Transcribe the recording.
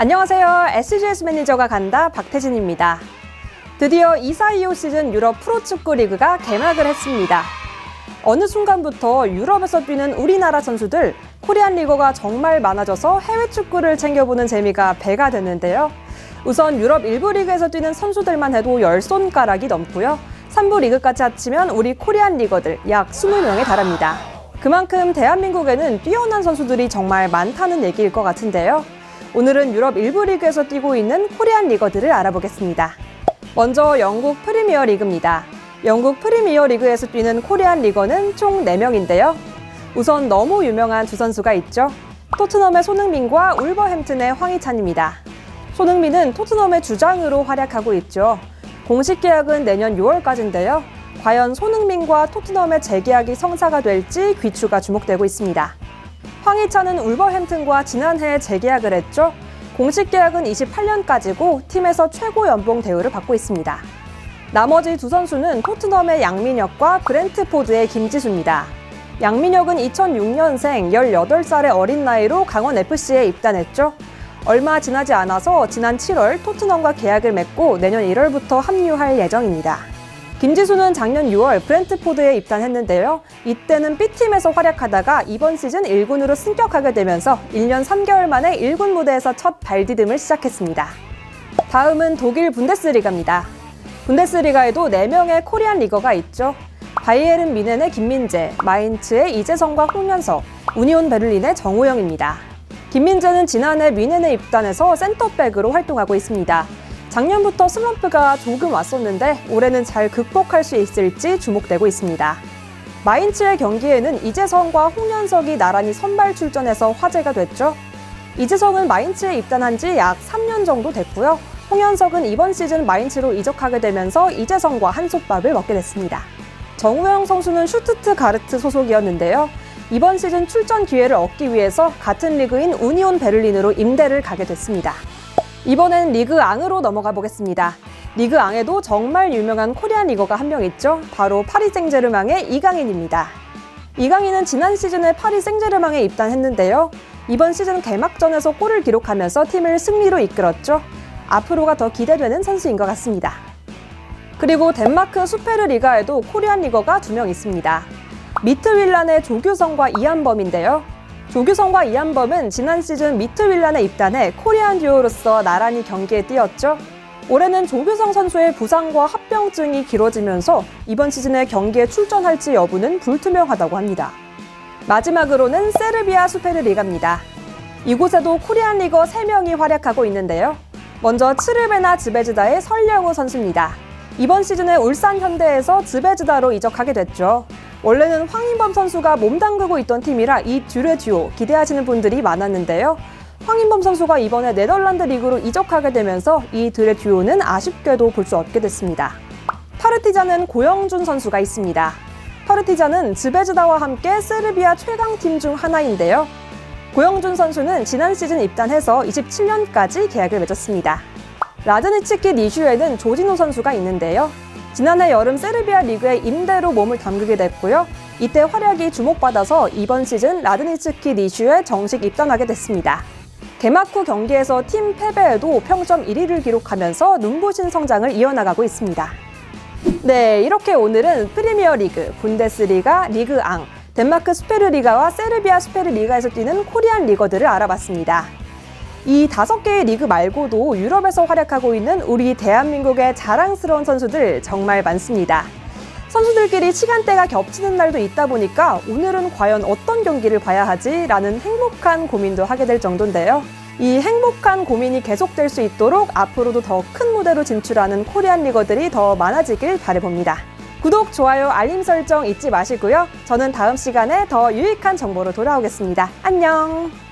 안녕하세요. SGS 매니저가 간다 박태진입니다. 드디어 2사2호 시즌 유럽 프로축구 리그가 개막을 했습니다. 어느 순간부터 유럽에서 뛰는 우리나라 선수들 코리안 리거가 정말 많아져서 해외 축구를 챙겨보는 재미가 배가 됐는데요. 우선 유럽 일부 리그에서 뛰는 선수들만 해도 10손가락이 넘고요. 3부 리그까지 합치면 우리 코리안 리거들 약 20명에 달합니다. 그만큼 대한민국에는 뛰어난 선수들이 정말 많다는 얘기일 것 같은데요. 오늘은 유럽 일부 리그에서 뛰고 있는 코리안 리거들을 알아보겠습니다. 먼저 영국 프리미어 리그입니다. 영국 프리미어 리그에서 뛰는 코리안 리거는 총 4명인데요. 우선 너무 유명한 두 선수가 있죠. 토트넘의 손흥민과 울버햄튼의 황희찬입니다. 손흥민은 토트넘의 주장으로 활약하고 있죠. 공식 계약은 내년 6월까지인데요. 과연 손흥민과 토트넘의 재계약이 성사가 될지 귀추가 주목되고 있습니다. 황희찬은 울버햄튼과 지난해에 재계약을 했죠. 공식 계약은 28년까지고 팀에서 최고 연봉 대우를 받고 있습니다. 나머지 두 선수는 토트넘의 양민혁과 브렌트포드의 김지수입니다. 양민혁은 2006년생 18살의 어린 나이로 강원FC에 입단했죠. 얼마 지나지 않아서 지난 7월 토트넘과 계약을 맺고 내년 1월부터 합류할 예정입니다. 김지수는 작년 6월 브렌트포드에 입단했는데요. 이때는 B팀에서 활약하다가 이번 시즌 1군으로 승격하게 되면서 1년 3개월 만에 1군 무대에서 첫 발디딤을 시작했습니다. 다음은 독일 분데스리가입니다. 분데스리가에도 4명의 코리안 리거가 있죠. 바이에른 미넨의 김민재, 마인츠의 이재성과 홍현석, 우니온 베를린의 정우영입니다. 김민재는 지난해 미넨에 입단해서 센터백으로 활동하고 있습니다. 작년부터 슬럼프가 조금 왔었는데 올해는 잘 극복할 수 있을지 주목되고 있습니다. 마인츠의 경기에는 이재성과 홍현석이 나란히 선발 출전해서 화제가 됐죠. 이재성은 마인츠에 입단한 지 약 3년 정도 됐고요. 홍현석은 이번 시즌 마인츠로 이적하게 되면서 이재성과 한솥밥을 먹게 됐습니다. 정우영 선수는 슈투트 가르트 소속이었는데요. 이번 시즌 출전 기회를 얻기 위해서 같은 리그인 우니온 베를린으로 임대를 가게 됐습니다. 이번엔 리그 앙으로 넘어가 보겠습니다. 리그 앙에도 정말 유명한 코리안 리거가 한 명 있죠. 바로 파리 생제르맹의 이강인입니다. 이강인은 지난 시즌에 파리 생제르맹에 입단했는데요. 이번 시즌 개막전에서 골을 기록하면서 팀을 승리로 이끌었죠. 앞으로가 더 기대되는 선수인 것 같습니다. 그리고 덴마크 수페르 리가에도 코리안 리거가 두 명 있습니다. 미트 윌란의 조규성과 이한범인데요. 조규성과 이한범은 지난 시즌 미트 윌란에 입단해 코리안 듀오로서 나란히 경기에 뛰었죠. 올해는 조규성 선수의 부상과 합병증이 길어지면서 이번 시즌에 경기에 출전할지 여부는 불투명하다고 합니다. 마지막으로는 세르비아 수페르 리가입니다. 이곳에도 코리안 리거 3명이 활약하고 있는데요. 먼저 츠르베나 즈베즈다의 설령우 선수입니다. 이번 시즌에 울산 현대에서 즈베즈다로 이적하게 됐죠. 원래는 황인범 선수가 몸담그고 있던 팀이라 이 듀레 듀오 기대하시는 분들이 많았는데요. 황인범 선수가 이번에 네덜란드 리그로 이적하게 되면서 이 듀레 듀오는 아쉽게도 볼 수 없게 됐습니다. 파르티자는 고영준 선수가 있습니다. 파르티자는 즈베즈다와 함께 세르비아 최강팀 중 하나인데요. 고영준 선수는 지난 시즌 입단해서 27년까지 계약을 맺었습니다. 라드니치키 니슈에는 조진호 선수가 있는데요. 지난해 여름 세르비아 리그에 임대로 몸을 담그게 됐고요. 이때 활약이 주목받아서 이번 시즌 라드니츠키 니슈에 정식 입단하게 됐습니다. 개막 후 경기에서 팀 패배에도 평점 1위를 기록하면서 눈부신 성장을 이어나가고 있습니다. 네, 이렇게 오늘은 프리미어 리그, 분데스리가, 리그 앙, 덴마크 스페르 리가와 세르비아 스페르 리가에서 뛰는 코리안 리거들을 알아봤습니다. 이 다섯 개의 리그 말고도 유럽에서 활약하고 있는 우리 대한민국의 자랑스러운 선수들 정말 많습니다. 선수들끼리 시간대가 겹치는 날도 있다 보니까 오늘은 과연 어떤 경기를 봐야 하지라는 행복한 고민도 하게 될 정도인데요. 이 행복한 고민이 계속될 수 있도록 앞으로도 더 큰 무대로 진출하는 코리안 리거들이 더 많아지길 바라봅니다. 구독, 좋아요, 알림 설정 잊지 마시고요. 저는 다음 시간에 더 유익한 정보로 돌아오겠습니다. 안녕!